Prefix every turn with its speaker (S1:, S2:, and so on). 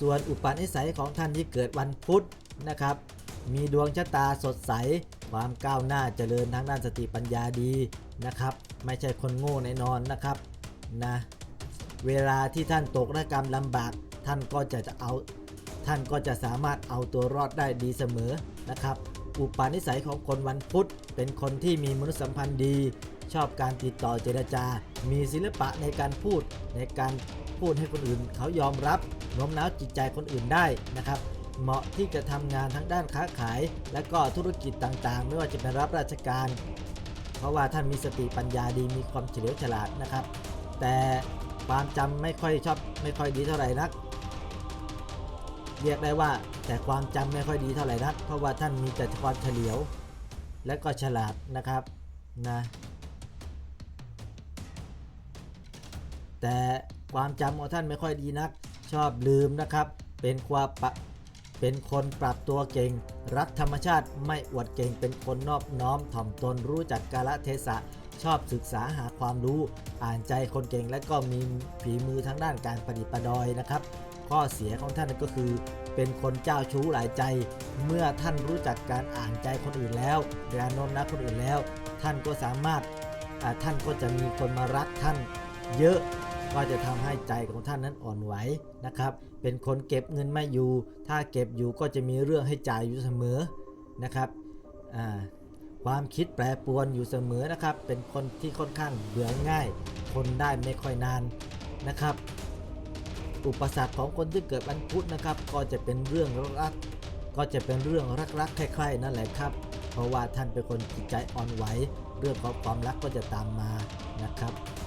S1: ส่วนอุปนิสัยของท่านที่เกิดวันพุธนะครับ มีดวงชะตาสดใส ความก้าวหน้าเจริญทางด้านสติปัญญาดีนะครับ ไม่ใช่คนโง่แน่นอนนะครับนะเวลาที่ท่านตกระกรรมลำบาก ท่านก็จะจะเอา ท่านก็จะสามารถเอาตัวรอดได้ดีเสมอนะครับ อุปนิสัยของคนวันพุธเป็นคนที่มีมนุษยสัมพันธ์ดี ชอบการติดต่อเจรจา มีศิลปะในการพูดในการ พูดให้คนอื่นเขายอมรับโน้มน้าวจิตใจคนอื่นได้นะครับเหมาะที่จะทำงานทั้งด้านค้าขาย และก็ธุรกิจต่างๆ ไม่ว่าจะเป็นรับราชการ เพราะว่าท่านมีสติปัญญาดีมีความเฉลียวฉลาดนะครับ แต่ความจำไม่ค่อยชอบไม่ค่อยดีเท่าไหร่นัก เรียกได้ว่าแต่ความจำไม่ค่อยดีเท่าไหร่นัก เพราะว่าท่านมีแต่ความเฉลียว และก็ฉลาดนะครับนะ แต่ความจำของท่านไม่ค่อยดีนัก ชอบลืมนะครับ เป็นความปะเป็นคนปรับตัวเก่ง รักธรรมชาติไม่อวดเก่ง เป็นคนนอบน้อมถ่อมตนรู้จักกาลเทศะ ชอบศึกษาหาความรู้ อ่านใจคนเก่งและก็มีฝีมือทางด้านการประดิษฐ์ประดอยนะครับ ข้อเสียของท่านก็คือ เป็นคนเจ้าชู้หลายใจ เมื่อท่านรู้จักการอ่านใจคนอื่นแล้วการโน้มน้าวคนอื่นแล้ว ท่านก็สามารถท่านก็จะมีคนมารักท่าน เยอะก็จะทำให้ใจของท่านนั้นอ่อนไหวนะครับ เป็นคนเก็บเงินไม่อยู่ ถ้าเก็บอยู่ก็จะมีเรื่องให้จ่ายอยู่เสมอนะครับความคิดแปรปรวนอยู่เสมอนะครับ เป็นคนที่ค่อนข้างเบื่อง่าย คนได้ไม่ค่อยนานนะครับ อุปสรรคของคนที่เกิดวันพุธนะครับ ก็จะเป็นเรื่องรัก ก็จะเป็นเรื่องรักๆใคร่ๆนั่นแหละครับ เพราะว่าท่านเป็นคนจิตใจอ่อนไหว เรื่องของความรักก็จะตามมานะครับ